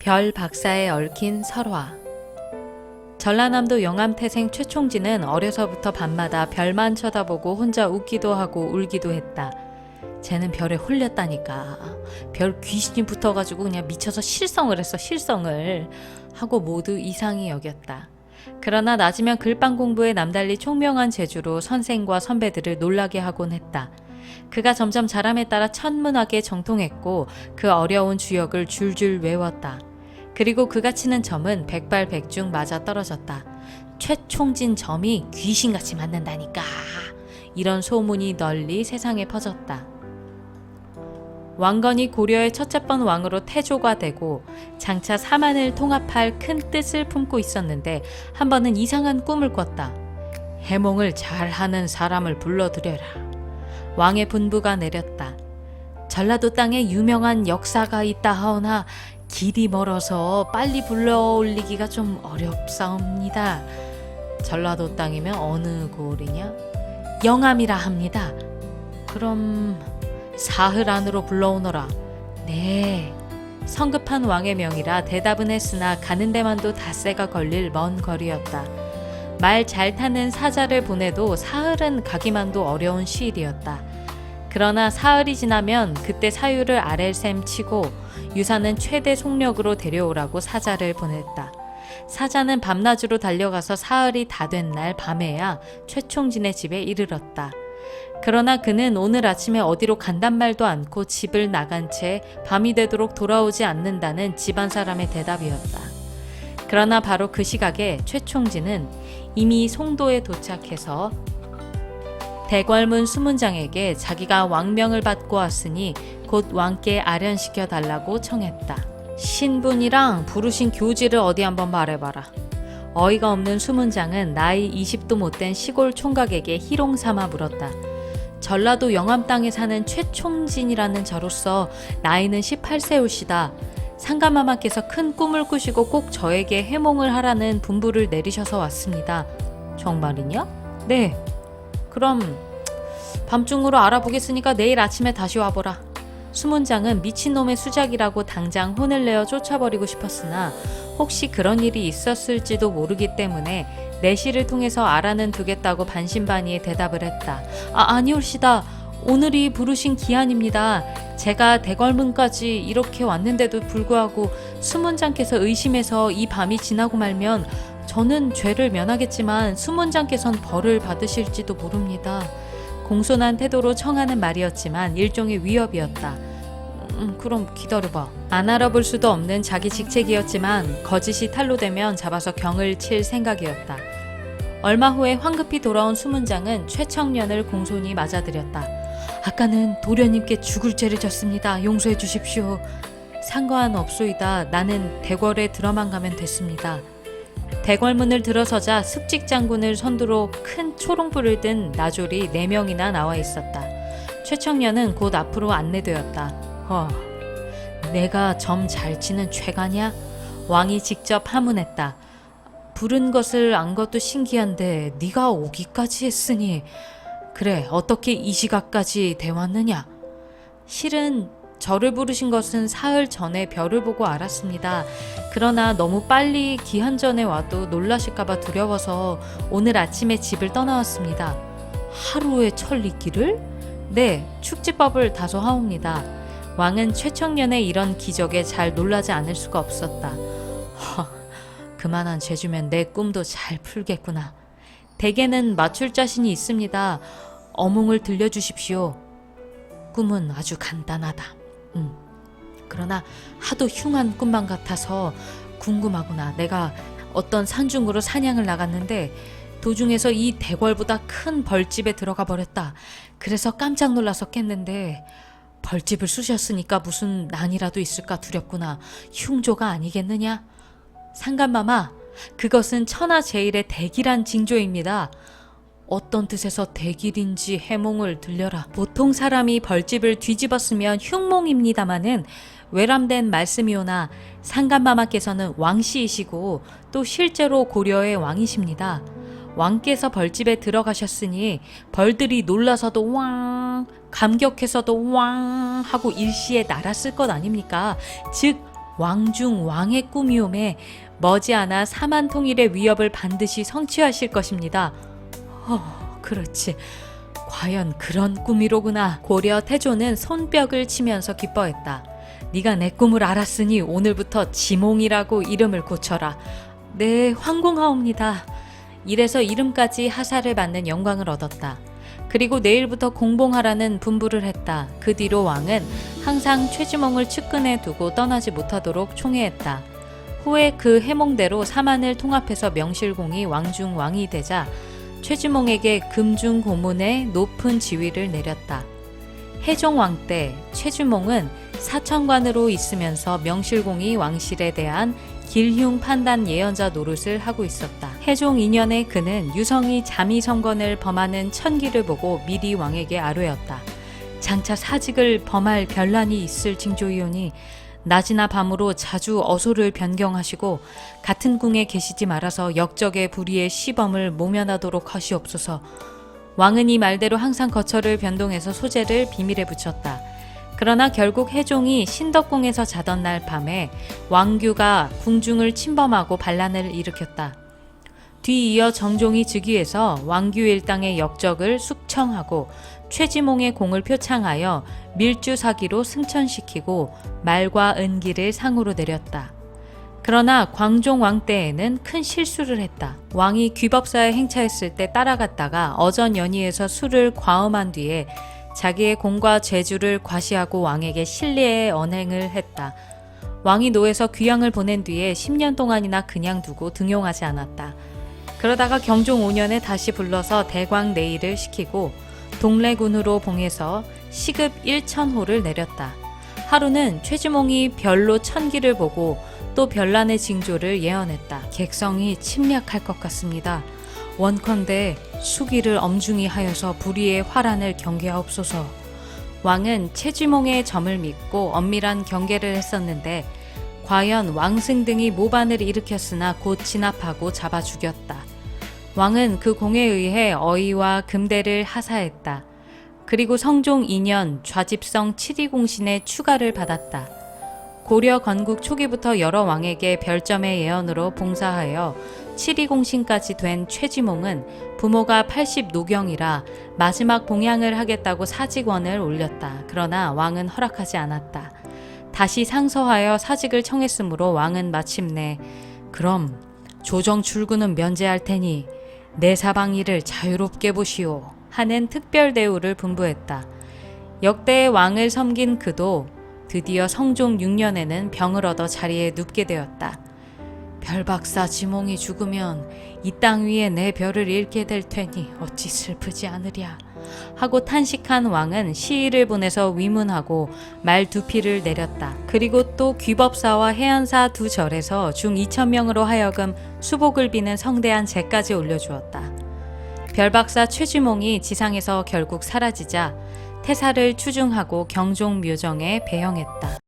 별 박사에 얽힌 설화. 전라남도 영암태생 최총지는 어려서부터 밤마다 별만 쳐다보고 혼자 웃기도 하고 울기도 했다. 쟤는 별에 홀렸다니까. 별 귀신이 붙어가지고 그냥 미쳐서 실성을 했어, 실성을. 하고 모두 이상히 여겼다. 그러나 낮이면 글방 공부에 남달리 총명한 재주로 선생과 선배들을 놀라게 하곤 했다. 그가 점점 자람에 따라 천문학에 정통했고 그 어려운 주역을 줄줄 외웠다. 그리고 그가 치는 점은 백발백중 맞아 떨어졌다. 최총진 점이 귀신같이 맞는다니까. 이런 소문이 널리 세상에 퍼졌다. 왕건이 고려의 첫째 번 왕으로 태조가 되고 장차 사만을 통합할 큰 뜻을 품고 있었는데 한 번은 이상한 꿈을 꿨다. 해몽을 잘하는 사람을 불러들여라. 왕의 분부가 내렸다. 전라도 땅에 유명한 역사가 있다 하오나 길이 멀어서 빨리 불러 올리기가 좀 어렵사옵니다. 전라도 땅이면 어느 고을이냐? 영암이라 합니다. 그럼 사흘 안으로 불러오너라. 네. 성급한 왕의 명이라 대답은 했으나 가는 데만도 닷새가 걸릴 먼 거리였다. 말 잘 타는 사자를 보내도 사흘은 가기만도 어려운 시일이었다. 그러나 사흘이 지나면 그때 사유를 아랠 셈 치고 유사는 최대 속력으로 데려오라고 사자를 보냈다. 사자는 밤낮으로 달려가서 사흘이 다 된 날 밤에야 최총진의 집에 이르렀다. 그러나 그는 오늘 아침에 어디로 간단 말도 않고 집을 나간 채 밤이 되도록 돌아오지 않는다는 집안 사람의 대답이었다. 그러나 바로 그 시각에 최총진은 이미 송도에 도착해서 대궐문 수문장에게 자기가 왕명을 받고 왔으니 곧 왕께 아련시켜 달라고 청했다. 신분이랑 부르신 교지를 어디 한번 말해봐라. 어이가 없는 수문장은 나이 20도 못된 시골 총각에게 희롱 삼아 물었다. 전라도 영암 땅에 사는 최총진이라는 저로서 나이는 18세우시다. 상가마마께서 큰 꿈을 꾸시고 꼭 저에게 해몽을 하라는 분부를 내리셔서 왔습니다. 정말이냐? 네. 그럼 밤중으로 알아보겠으니까 내일 아침에 다시 와보라. 수문장은 미친놈의 수작이라고 당장 혼을 내어 쫓아버리고 싶었으나 혹시 그런 일이 있었을지도 모르기 때문에 내시를 통해서 알아는 두겠다고 반신반의에 대답을 했다. 아, 아니올시다. 오늘이 부르신 기한입니다. 제가 대궐문까지 이렇게 왔는데도 불구하고 수문장께서 의심해서 이 밤이 지나고 말면 저는 죄를 면하겠지만 수문장께선 벌을 받으실지도 모릅니다. 공손한 태도로 청하는 말이었지만 일종의 위협이었다. 음, 그럼 기다려봐. 안 알아볼 수도 없는 자기 직책이었지만 거짓이 탄로되면 잡아서 경을 칠 생각이었다. 얼마 후에 황급히 돌아온 수문장은 최청년을 공손히 맞아들였다. 아까는 도련님께 죽을 죄를 졌습니다. 용서해 주십시오. 상관 없소이다. 나는 대궐에 들어만 가면 됐습니다. 대궐문을 들어서자 습직 장군을 선두로 큰 초롱불을 든 나졸이 네명이나 나와 있었다. 최청년은 곧 앞으로 안내되었다. 허, 내가 점 잘 치는 최가냐? 왕이 직접 하문했다. 부른 것을 안 것도 신기한데 네가 오기까지 했으니 그래 어떻게 이 시각까지 대왔느냐? 실은 저를 부르신 것은 사흘 전에 별을 보고 알았습니다. 그러나 너무 빨리 기한 전에 와도 놀라실까봐 두려워서 오늘 아침에 집을 떠나왔습니다. 하루의 천리길을? 네, 축지법을 다소 하옵니다. 왕은 최청년의 이런 기적에 잘 놀라지 않을 수가 없었다. 허, 그만한 죄주면 내 꿈도 잘 풀겠구나. 대개는 맞출 자신이 있습니다. 어몽을 들려주십시오. 꿈은 아주 간단하다. 음. 그러나 하도 흉한 꿈만 같아서 궁금하구나. 내가 어떤 산중으로 사냥을 나갔는데 도중에서 이 대궐보다 큰 벌집에 들어가 버렸다. 그래서 깜짝 놀라서 깼는데 벌집을 쑤셨으니까 무슨 난이라도 있을까 두렵구나. 흉조가 아니겠느냐? 상감마마, 그것은 천하제일의 대기란 징조입니다. 어떤 뜻에서 대길인지 해몽을 들려라. 보통 사람이 벌집을 뒤집었으면 흉몽입니다마는 외람된 말씀이오나 상감마마께서는 왕씨이시고 또 실제로 고려의 왕이십니다. 왕께서 벌집에 들어가셨으니 벌들이 놀라서도 왕, 감격해서도 왕 하고 일시에 날았을 것 아닙니까? 즉 왕중 왕의 꿈이오매 머지않아 사만 통일의 위협을 반드시 성취하실 것입니다. 어, 그렇지. 과연 그런 꿈이로구나. 고려 태조는 손뼉을 치면서 기뻐했다. 네가 내 꿈을 알았으니 오늘부터 지몽이라고 이름을 고쳐라. 네, 황공하옵니다. 이래서 이름까지 하사를 받는 영광을 얻었다. 그리고 내일부터 공봉하라는 분부를 했다. 그 뒤로 왕은 항상 최지몽을 측근에 두고 떠나지 못하도록 총애했다. 후에 그 해몽대로 사만을 통합해서 명실공히 왕중 왕이 되자 최지몽에게 금중 고문의 높은 지위를 내렸다. 해종왕 때 최주몽은 사천관으로 있으면서 명실공히 왕실에 대한 길흉 판단 예언자 노릇을 하고 있었다. 해종 2년에 그는 유성이 자미성건을 범하는 천기를 보고 미리 왕에게 아뢰었다. 장차 사직을 범할 변란이 있을 징조이오니 낮이나 밤으로 자주 어소를 변경하시고 같은 궁에 계시지 말아서 역적의 불의의 시범을 모면하도록 하시옵소서. 왕은 이 말대로 항상 거처를 변동해서 소재를 비밀에 붙였다. 그러나 결국 해종이 신덕궁에서 자던 날 밤에 왕규가 궁중을 침범하고 반란을 일으켰다. 뒤이어 정종이 즉위해서 왕규 일당의 역적을 숙청하고 최지몽의 공을 표창하여 밀주 사기로 승천시키고 말과 은기를 상으로 내렸다. 그러나 광종 왕 때에는 큰 실수를 했다. 왕이 귀법사에 행차했을 때 따라갔다가 어전 연희에서 술을 과음한 뒤에 자기의 공과 재주를 과시하고 왕에게 신뢰의 언행을 했다. 왕이 노에서 귀양을 보낸 뒤에 10년 동안이나 그냥 두고 등용하지 않았다. 그러다가 경종 5년에 다시 불러서 대광 내일을 시키고 동래군으로 봉해서 시급 1천호를 내렸다. 하루는 최지몽이 별로 천기를 보고 또 별난의 징조를 예언했다. 객성이 침략할 것 같습니다. 원컨대 수기를 엄중히 하여서 불의의 화란을 경계하옵소서. 왕은 최지몽의 점을 믿고 엄밀한 경계를 했었는데 과연 왕승 등이 모반을 일으켰으나 곧 진압하고 잡아 죽였다. 왕은 그 공에 의해 어이와 금대를 하사했다. 그리고 성종 2년 좌집성 7위 공신의 추가를 받았다. 고려 건국 초기부터 여러 왕에게 별점의 예언으로 봉사하여 7위 공신까지 된 최지몽은 부모가 80 노경이라 마지막 봉양을 하겠다고 사직원을 올렸다. 그러나 왕은 허락하지 않았다. 다시 상서하여 사직을 청했으므로 왕은 마침내 그럼 조정 출구는 면제할 테니 내 사방 일을 자유롭게 보시오 하는 특별 대우를 분부했다. 역대의 왕을 섬긴 그도 드디어 성종 6년에는 병을 얻어 자리에 눕게 되었다. 별박사 지몽이 죽으면 이 땅 위에 내 별을 잃게 될 테니 어찌 슬프지 않으랴. 하고 탄식한 왕은 시위를 보내서 위문하고 말두 피를 내렸다. 그리고 또 귀법사와 해안사 두 절에서 중 2천 명으로 하여금 수복을 비는 성대한 제까지 올려주었다. 별박사 최지몽이 지상에서 결국 사라지자 태사를 추중하고 경종 묘정에 배영했다.